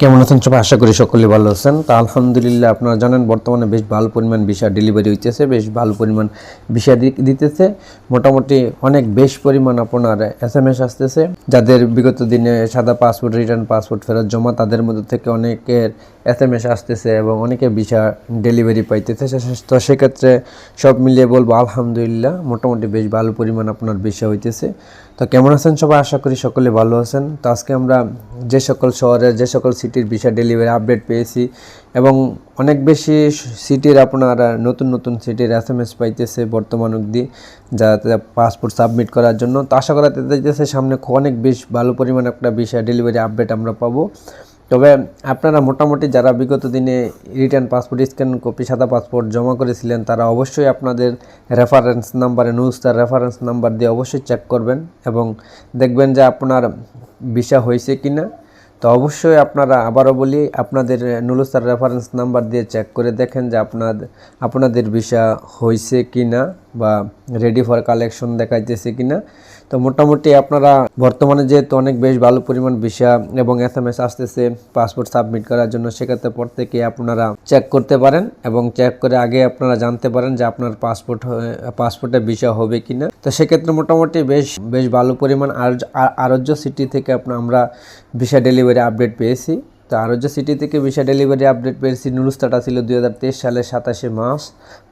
কেমন আছেন সবাই? আশা করি সকলে ভালো আছেন। তা আলহামদুলিল্লাহ আপনারা জানেন, বর্তমানে বেশ ভালো পরিমাণ ভিসা ডেলিভারি হইতেছে, বেশ ভালো পরিমাণ ভিসা দিতেছে। মোটামুটি অনেক বেশ পরিমাণ আপনার এস এম এস আসতেছে। যাদের বিগত দিনে সাদা পাসপোর্ট রিটার্ন পাসপোর্ট ফেরত জমা, তাদের মধ্যে থেকে অনেকের এস এম এস আসতেছে এবং অনেকে ভিসা ডেলিভারি পাইতেছে। তো সেক্ষেত্রে সব মিলিয়ে বলব, আলহামদুলিল্লাহ, মোটামুটি বেশ ভালো পরিমাণ আপনার ভিসা হইতেছে। তো কেমন আছেন সবাই? আশা করি সকলে ভালো আছেন। তো আজকে আমরা যে সকল শহরের, যে সকল সিটির ভিসা ডেলিভারি আপডেট পেয়েছি এবং অনেক বেশি সিটির আপনারা নতুন নতুন সিটির এস এম এস পাইতেছে বর্তমান অবধি, যা পাসপোর্ট সাবমিট করার জন্য। তো আশা করা যাইতেছে সামনে অনেক বেশ ভালো পরিমাণে একটা ভিসা ডেলিভারি আপডেট আমরা পাবো। তবে আপনারা মোটামুটি যারা বিগত দিনে রিটার্ন পাসপোর্ট স্ক্যান কপি সাদা পাসপোর্ট জমা করেছিলেন, তারা অবশ্যই আপনাদের রেফারেন্স নাম্বারে নুস্তার রেফারেন্স নাম্বার দিয়ে অবশ্যই চেক করবেন এবং দেখবেন যে আপনার ভিসা হয়েছে কি না তো অবশ্যই আপনারা আবারও বলি, আপনাদের নুলুস্তার রেফারেন্স নাম্বার দিয়ে চেক করে দেখেন যে আপনার আপনাদের ভিসা হয়েছে কি না বা রেডি ফর কালেকশন দেখাইতেছে কি না তো মোটামুটি আপনারা বর্তমানে যেহেতু অনেক বেশ ভালো পরিমাণ ভিসা এবং এস এম এস আসতেছে পাসপোর্ট সাবমিট করার জন্য, সেক্ষেত্রে পর থেকে আপনারা চেক করতে পারেন এবং চেক করে আগে আপনারা জানতে পারেন যে আপনার পাসপোর্ট পাসপোর্টে ভিসা হবে কি না তো সেক্ষেত্রে মোটামুটি বেশ বেশ ভালো পরিমাণ আর- আর- আরোগ্য সিটি থেকে আপনার আমরা ভিসা ডেলিভারি আপডেট পেয়েছি। তো আরোগ্য সিটি থেকে ভিসা ডেলিভারি আপডেট পেয়েছি নুরুস্তাটা ছিল দু হাজার তেইশ সালের সাতাশে মাস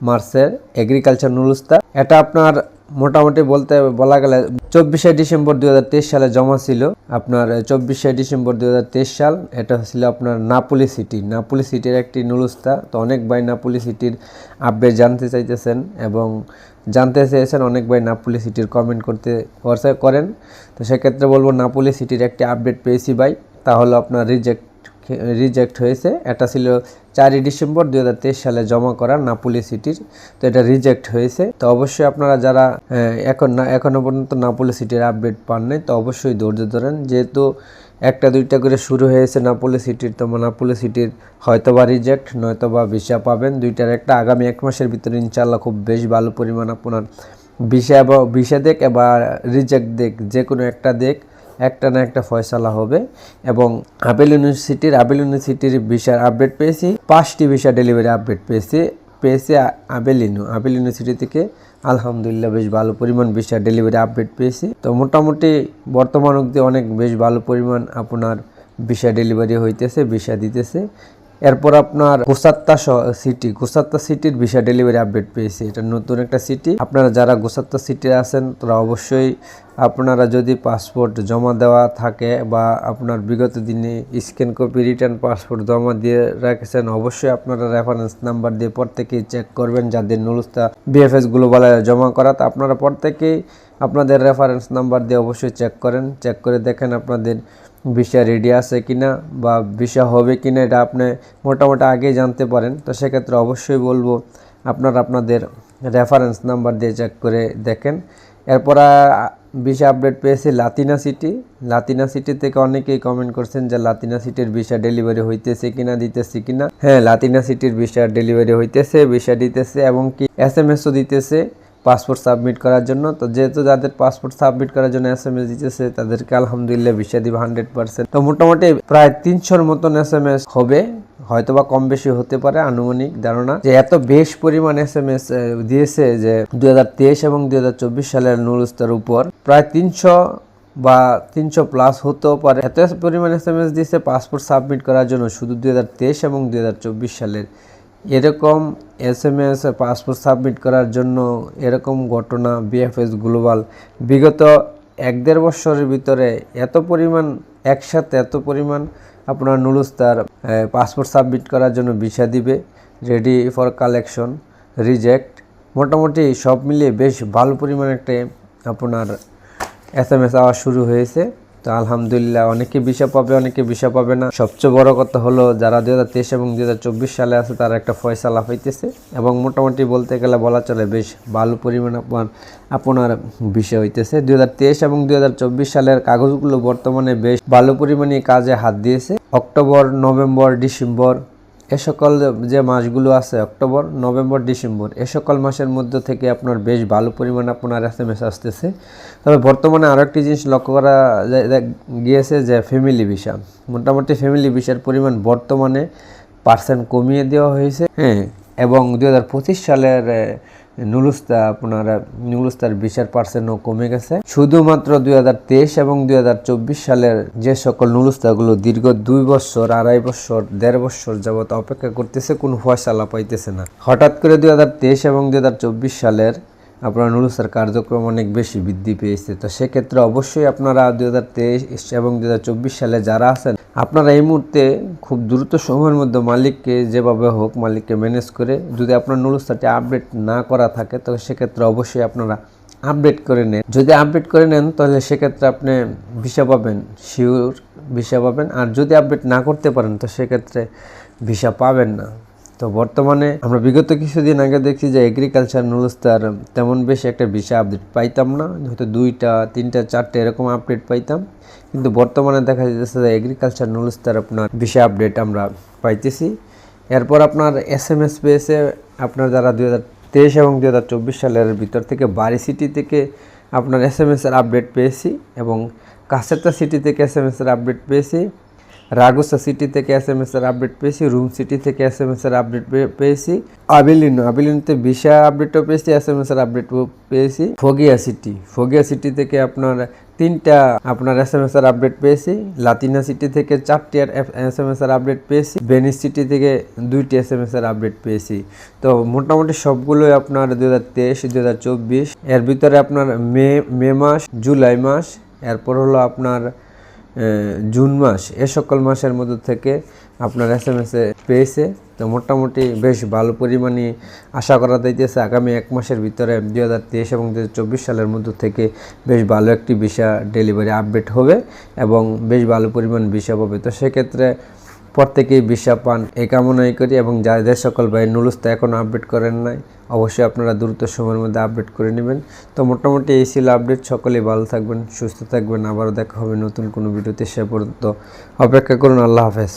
মার্চের এগ্রিকালচার নুরুস্তা এটা আপনার মোটামুটি বলতে বলা গেলে চব্বিশে ডিসেম্বর দু হাজার তেইশ সালে জমা ছিল। আপনার চব্বিশে ডিসেম্বর দু হাজার তেইশ সাল, এটা ছিল আপনার নাপুলি সিটি। নাপুলি সিটির একটি নুরুস্তা তো অনেক ভাই নাপুলি সিটির আপডেট জানতে চাইতেছেন এবং জানতে চেয়েছেন, অনেক ভাই নাপুলি সিটির কমেন্ট করতে, করছে- করেন। তো সেক্ষেত্রে বলব, নাপুলি সিটির একটি আপডেট পেয়েছি ভাই। তাহলে আপনার রিজেক্ট রিজেক্ট হয়েছে। এটা ছিল চারই ডিসেম্বর দু হাজার তেইশ সালে জমা করা নাপুলি সিটির। তো এটা রিজেক্ট হয়েছে। তো অবশ্যই আপনারা যারা এখন না, এখনও পর্যন্ত নাপুলি সিটির আপডেট পান নাই, তো অবশ্যই ধৈর্য ধরেন। যেহেতু একটা, দুইটা করে শুরু হয়েছে নাপুলি সিটির, তো নাপুলি সিটির হয়তো বা রিজেক্ট নয়তো বা ভিসা পাবেন। দুইটার একটা আগামী এক মাসের ভিতরে ইনশাল্লাহ খুব বেশ ভালো পরিমাণ আপনার ভিসা বা, ভিসা দেখ বা রিজেক্ট দেখ, যে কোনো একটা দেখ। একটা না একটা ফয়সালা হবে। এবং আপেল ইউনিভার্সিটির আপেল ইউনিভার্সিটির ভিসার আপডেট পেয়েছি, পাঁচটি ভিসা ডেলিভারি আপডেট পেয়েছি, পেয়েছে আবেলিনু আপেল ইউনু আপেল ইউনিভার্সিটি থেকে আলহামদুলিল্লাহ বেশ ভালো পরিমাণ ভিসা ডেলিভারি আপডেট পেয়েছি। তো মোটামুটি বর্তমান অবধি অনেক বেশ ভালো পরিমাণ আপনার ভিসা ডেলিভারি হইতেছে, ভিসা দিতেছে। এরপর আপনার গোসাত্তা সিটি গোসাত্তা সিটির ভিসা ডেলিভারি আপডেট পেয়েছি। এটা নতুন একটা সিটি আপনারা যারা গোসাত্তা সিটি আছেন, তারা অবশ্যই আপনারা যদি পাসপোর্ট জমা দেওয়া থাকে বা আপনার বিগত দিনে স্ক্যান কপি রিটার্ন পাসপোর্ট জমা দিয়ে রেখেছেন, অবশ্যই আপনারা রেফারেন্স নাম্বার দিয়ে প্রত্যেকেই চেক করবেন, যাদের নুলুস্তা বিএফএস গ্লোবালে জমা করা। তা আপনারা প্রত্যেকেই আপনাদের রেফারেন্স নাম্বার দিয়ে অবশ্যই চেক করেন। চেক করে দেখেন আপনাদের ভিসা রেডি আছে কি না বা ভিসা হবে কি না এটা আপনি মোটামুটি আগেই জানতে পারেন। তো সেক্ষেত্রে অবশ্যই বলব, আপনারা আপনাদের রেফারেন্স নাম্বার দিয়ে চেক করে দেখেন। এরপর ভিসা আপডেট পেয়েছি লাতিনা সিটি লাতিনা সিটি থেকে অনেকেই কমেন্ট করছেন যে লাতিনা সিটির ভিসা ডেলিভারি হইতেছে কিনা, দিতেছে কিনা। হ্যাঁ লাতিনা সিটির ভিসা ডেলিভারি হইতেছে ভিসা দিতেছে এবং কি এস এম এসও দিতেছে। পাসপোর্ট সাবমিট করার জন্য। তো যেহেতু যাদের পাসপোর্ট সাবমিট করার জন্য এস এম এস দিতেছে, তাদেরকে আলহামদুলিল্লাহ ভিসা দিব হান্ড্রেড পার্সেন্ট তো মোটামুটি প্রায় তিনশোর মতন এস এম এস হবে, হয়তোবা কম বেশি হতে পারে, আনুমানিক ধারণা। যে এত বেশ পরিমাণ এস এম এস দিয়েছে যে দুই হাজার তেইশ এবং দুই হাজার চব্বিশ সালের নুরুস্তার উপর। প্রায় তিনশো বা তিনশো প্লাস হতেও পারে। এত পরিমাণ এস এম এস দিয়েছে, পাসপোর্ট সাবমিট করার জন্য শুধু দুই হাজার তেইশ এবং দুই হাজার চব্বিশ সালের। এরকম S M S passport submit করার জন্য এরকম ঘটনা বিএফএস গ্লোবাল বিগত এক দেড় বছরের ভিতরে এত পরিমাণ, একসাথে এত পরিমাণ আপনার নুলুস্তার পাসপোর্ট সাবমিট করার জন্য ভিসা দিবে রেডি ফর কালেকশন রিজেক্ট মোটামুটি সব মিলিয়ে বেশ ভালো পরিমাণ একটা আপনার এস এম এস আওয়া শুরু হয়েছে। তো আলহামদুলিল্লাহ, অনেকে ভিসা পাবে, অনেকে ভিসা পাবে না। সবচেয়ে বড় কথা হলো, যারা দুই হাজার তেইশ এবং দুই হাজার চব্বিশ সালে আছে, তারা একটা ফয়সালা হইতেছে এবং মোটামুটি বলতে গেলে বলা চলে, বেশ ভালো পরিমাণ আপনার আপনার বিষয় হইতেছে। দুই হাজার তেইশ এবং দুই হাজার চব্বিশ সালের কাগজগুলো বর্তমানে বেশ ভালো পরিমাণে কাজে হাত দিয়েছে। অক্টোবর, নভেম্বর, ডিসেম্বর এ সকল যে মাসগুলো আছে, অক্টোবর, নভেম্বর, ডিসেম্বর, এ সকল মাসের মধ্যে থেকে আপনার বেশ ভালো পরিমাণ আপনার এস এম এস আসতেছে। তবে বর্তমানে আরও একটি জিনিস লক্ষ্য করা গিয়েছে যে ফ্যামিলি ভিসা মোটামুটি ফ্যামিলি ভিসার পরিমাণ বর্তমানে পার্সেন্ট কমিয়ে দেওয়া হয়েছে। হ্যাঁ এবং দু হাজার পঁচিশ সালের নুলুস্তা, আপনারা, নুলুস্তার বিশের পার্সেন্টও কমে গেছে। শুধুমাত্র দুই হাজার তেইশ এবং দুই হাজার চব্বিশ সালের যে সকল নুলুস্তাগুলো দীর্ঘ দুই বছর, আড়াই বছর, দেড় বছর যাবৎ অপেক্ষা করতেছে, কোনো ফয়সালা পাইতেছে না। হঠাৎ করে দুই হাজার তেইশ এবং দুই হাজার চব্বিশ সালের আপনার নুলুস্তার কার্যক্রম অনেক বেশি বৃদ্ধি পেয়েছে। তো সেক্ষেত্রে অবশ্যই আপনারা দু হাজার তেইশ এবং দু হাজার চব্বিশ সালে যারা আছেন, আপনারা এই মুহূর্তে খুব দ্রুত সময়ের মধ্যে মালিককে যেভাবে হোক মালিককে ম্যানেজ করে যদি আপনার নুলুস্তারটি আপডেট না করা থাকে, তো সেক্ষেত্রে অবশ্যই আপনারা আপডেট করে নেন। যদি আপডেট করে নেন, তাহলে সেক্ষেত্রে আপনি ভিসা পাবেন শিওর ভিসা পাবেন। আর যদি আপডেট না করতে পারেন, তো সেক্ষেত্রে ভিসা পাবেন না। তো বর্তমানে আমরা বিগত কিছুদিন আগে দেখছি যে এগ্রিকালচার নুলস্তার তেমন বেশি একটা ভিসা আপডেট পাইতাম না। হয়তো দুইটা, তিনটা, চারটে এরকম আপডেট পাইতাম। কিন্তু বর্তমানে দেখা যাচ্ছে যে এগ্রিকালচার নুলস্তার আপনার ভিসা আপডেট আমরা পাইতেছি। এরপর আপনার এস এম এস পেয়েছে আপনার যারা হাজার তেইশ এবং দুই হাজার চব্বিশ সালের ভিতর থেকে বাড়ি সিটি থেকে আপনার এস এম এসের আপডেট পেয়েছি এবং কাছেরটা সিটি থেকে এস এম এসের আপডেট পেয়েছি। রাগুসা সিটি থেকে এস এম এস এর আপডেট পেয়েছি রুম সিটি থেকে এস এম এস এর আপডেট পেয়েছি আবিলিনো আবিলিনোতে ভিসা আপডেটও পেয়েছি এস এম এস এর আপডেটও পেয়েছি ফগিয়া সিটি ফগিয়া সিটি থেকে আপনার তিনটা আপনার এস এম এস এর আপডেট পেয়েছি লাতিনা সিটি থেকে চারটি এস এম এস এর আপডেট পেয়েছি বেনিস সিটি থেকে দুইটি এস এম এস এর আপডেট পেয়েছি। তো মোটামুটি সবগুলোই আপনার দু হাজার তেইশ দু হাজার চব্বিশ, এর ভিতরে আপনার মে মে মাস, জুলাই মাস, এরপর হলো আপনার জুন মাস, এ সকল মাসের মধ্যে থেকে আপনার এস এম এসে পেয়েছে। তো মোটামুটি বেশ ভালো পরিমাণে আশা করা যাইতেছে আগামী এক মাসের ভিতরে দুই হাজার তেইশ এবং দু চব্বিশ সালের মধ্যে থেকে বেশ ভালো একটি ভিসা ডেলিভারি আপডেট হবে এবং বেশ ভালো পরিমাণ ভিসা পাবে। তো সেক্ষেত্রে প্রত্যেকেই ভিসা পান এই কামনাই করি এবং যাদের সকল ভাই নুলুস্তা এখনও আপডেট করেন নাই, অবশ্যই আপনারা দ্রুত সময়ের মধ্যে আপডেট করে নেবেন। তো মোটামুটি এই ছিল আপডেট সকলেই ভালো থাকবেন, সুস্থ থাকবেন, আবারও দেখা হবে নতুন কোনো ভিডিওতে, সে পর্যন্ত অপেক্ষা করুন, আল্লাহ হাফেজ।